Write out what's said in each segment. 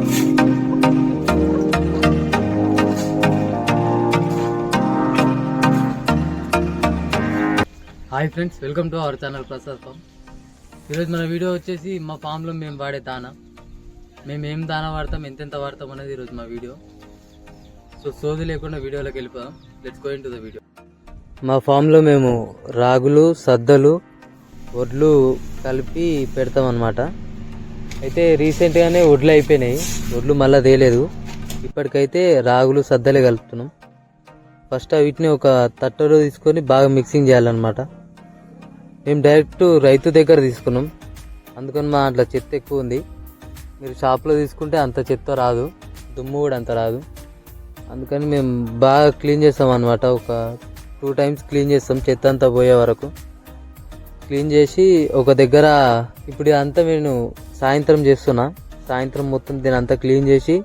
Hi friends welcome to our channel Prasad farm. ఈరోజు మన video వచ్చేసి మా ఫామ్లో మేము వాడే దానా. మేము ఏం దానా వాడతాం ఎంతెంత వాడతాం అనేది ఈరోజు మా వీడియో. సో సోది లేకుండా వీడియోలోకి వెళ్ళిపోదాం. Let's going to the video మా ఫామ్లో మేము రాగులు సద్దలు వడ్లు కలిపి పెడతాం అన్నమాట అయితే రీసెంట్గానే వడ్లు అయిపోయినాయి. వడ్లు మళ్ళీ తేలేదు. ఇప్పటికైతే రాగులు సద్దలే కలుపుతున్నాం. ఫస్ట్ వీటిని ఒక తట్టలో తీసుకొని బాగా మిక్సింగ్ చేయాలన్నమాట. మేము డైరెక్ట్ రైతు దగ్గర తీసుకున్నాం. అందుకని మా అట్లా చెత్త ఎక్కువ ఉంది. మీరు షాప్లో తీసుకుంటే అంత చెత్త రాదు. దుమ్ము కూడా అంత రాదు. అందుకని మేము బాగా క్లీన్ చేస్తాం అనమాట ఒక టూ టైమ్స్ క్లీన్ చేస్తాం. చెత్త అంతా పోయే వరకు. క్లీన్ చేసి ఒక దగ్గర ఇప్పుడు అంతా నేను సాయంత్రం చేస్తున్నా. సాయంత్రం మొత్తం దీని అంతా క్లీన్ చేసి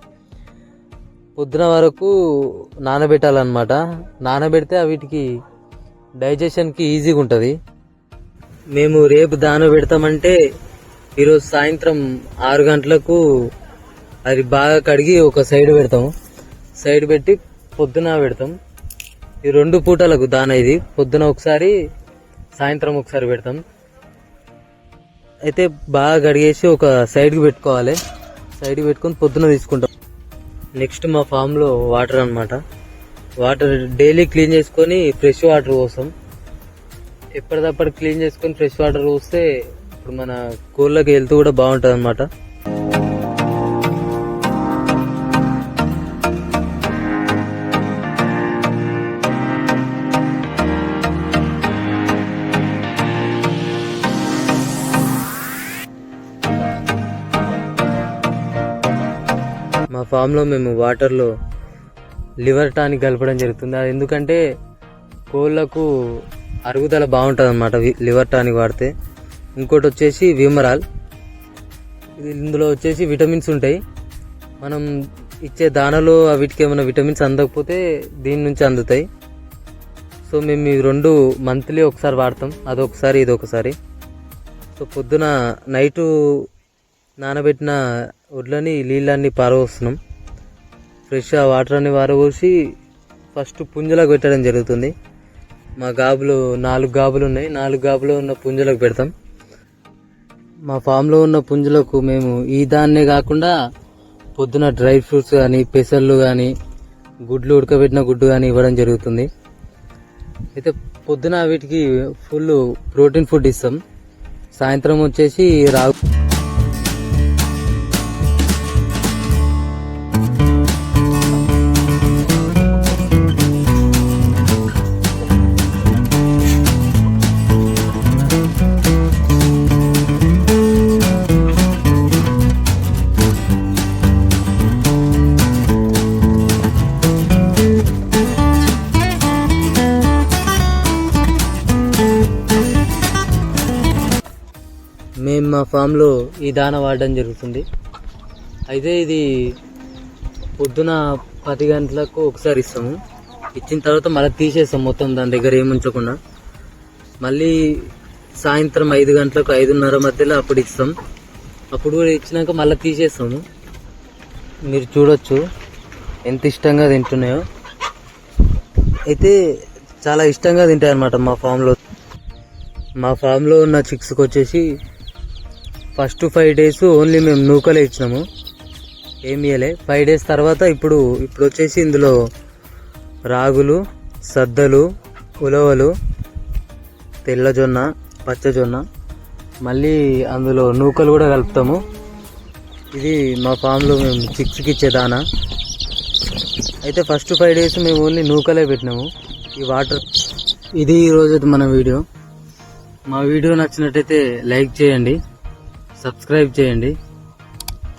పొద్దున వరకు నానబెట్టాలన్నమాట. నానబెడితే వీటికి డైజెషన్కి ఈజీగా ఉంటుంది. మేము రేపు దాన పెడతామంటే ఈరోజు సాయంత్రం ఆరు గంటలకు అది బాగా కడిగి ఒక సైడ్ పెడతాము. సైడ్ పెట్టి పొద్దున పెడతాం. ఈ రెండు పూటలకు దాన ఇది. పొద్దున ఒకసారి సాయంత్రం ఒకసారి పెడతాం. అయితే బాగా కడిగేసి ఒక సైడ్కి పెట్టుకోవాలి. సైడ్కి పెట్టుకొని పొద్దున తీసుకుంటాం. నెక్స్ట్ మా ఫామ్లో వాటర్ అన్నమాట. వాటర్ డైలీ క్లీన్ చేసుకొని ఫ్రెష్ వాటర్ పోస్తాం. ఎప్పటిదప్పుడు క్లీన్ చేసుకొని ఫ్రెష్ వాటర్ పోస్తే ఇప్పుడు మన కోళ్ళకి హెల్త్ కూడా బాగుంటుంది అనమాట మా ఫామ్లో మేము వాటర్లో లివర్ టానిక్ కలపడం జరుగుతుంది. అది ఎందుకంటే కోళ్ళకు అరుగుదల బాగుంటుంది అనమాట లివర్ టానిక్ వాడితే. ఇంకోటి వచ్చేసి విమరాల్. ఇందులో వచ్చేసి విటమిన్స్ ఉంటాయి. మనం ఇచ్చే దానలో వీటికి ఏమైనా విటమిన్స్ అందకపోతే దీని నుంచి అందుతాయి. సో మేము ఈ రెండు మంత్లీ ఒకసారి వాడతాం. అదొకసారి ఇది ఒకసారి సో పొద్దున నైటు నానబెట్టిన వడ్లని నీళ్ళన్నీ పారవస్తున్నాం ఫ్రెష్ ఆ వాటర్ అన్ని పారబోసి ఫస్ట్ పుంజలకు పెట్టడం జరుగుతుంది. మా గాబులు నాలుగు గాబులు ఉన్నాయి. నాలుగు గాబులు ఉన్న పుంజలకు పెడతాం. మా ఫామ్లో ఉన్న పుంజులకు మేము ఈ దాన్నే కాకుండా పొద్దున డ్రై ఫ్రూట్స్ కానీ పెసర్లు కానీ గుడ్లు ఉడకబెట్టిన గుడ్డు కానీ ఇవ్వడం జరుగుతుంది. అయితే పొద్దున వీటికి ఫుల్ ప్రోటీన్ ఫుడ్ ఇస్తాం. సాయంత్రం వచ్చేసి రాగు మేము మా ఫామ్లో ఈ దాన వాడడం జరుగుతుంది. అయితే ఇది పొద్దున పది గంటలకు ఒకసారి ఇస్తాము. ఇచ్చిన తర్వాత మళ్ళీ తీసేస్తాం మొత్తం దాని దగ్గర ఏముంచకుండా మళ్ళీ సాయంత్రం ఐదు గంటలకు ఐదున్నర మధ్యలో అప్పుడు ఇస్తాం. అప్పుడు కూడా ఇచ్చినాక మళ్ళీ తీసేస్తాము. మీరు చూడొచ్చు ఎంత ఇష్టంగా తింటున్నాయో. అయితే చాలా ఇష్టంగా తింటాయి అన్నమాట మా ఫామ్లో. మా ఫామ్లో ఉన్న చిక్స్కి వచ్చేసి ఫస్ట్ ఫైవ్ డేస్ ఓన్లీ మేము నూకలే ఇచ్చినాము. ఏమి ఇవ్వలే ఫైవ్ డేస్ తర్వాత ఇప్పుడు ఇప్పుడు వచ్చేసి ఇందులో రాగులు సద్దలు ఉలవలు తెల్లజొన్న పచ్చజొన్న మళ్ళీ అందులో నూకలు కూడా కలుపుతాము. ఇది మా ఫామ్లో మేము చిక్స్కి ఇచ్చే దానా. అయితే ఫస్ట్ ఫైవ్ డేస్ మేము ఓన్లీ నూకలే పెట్టినాము. ఈ వాటర్. ఇది ఈరోజు మన వీడియో. మా వీడియో నచ్చినట్టయితే లైక్ చేయండి. సబ్స్క్రైబ్ చేయండి.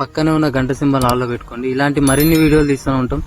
పక్కనే ఉన్న గంట సింబల్ ఆల్లో పెట్టుకోండి. ఇలాంటి మరిన్ని వీడియోలు తీస్తూ ఉంటాం.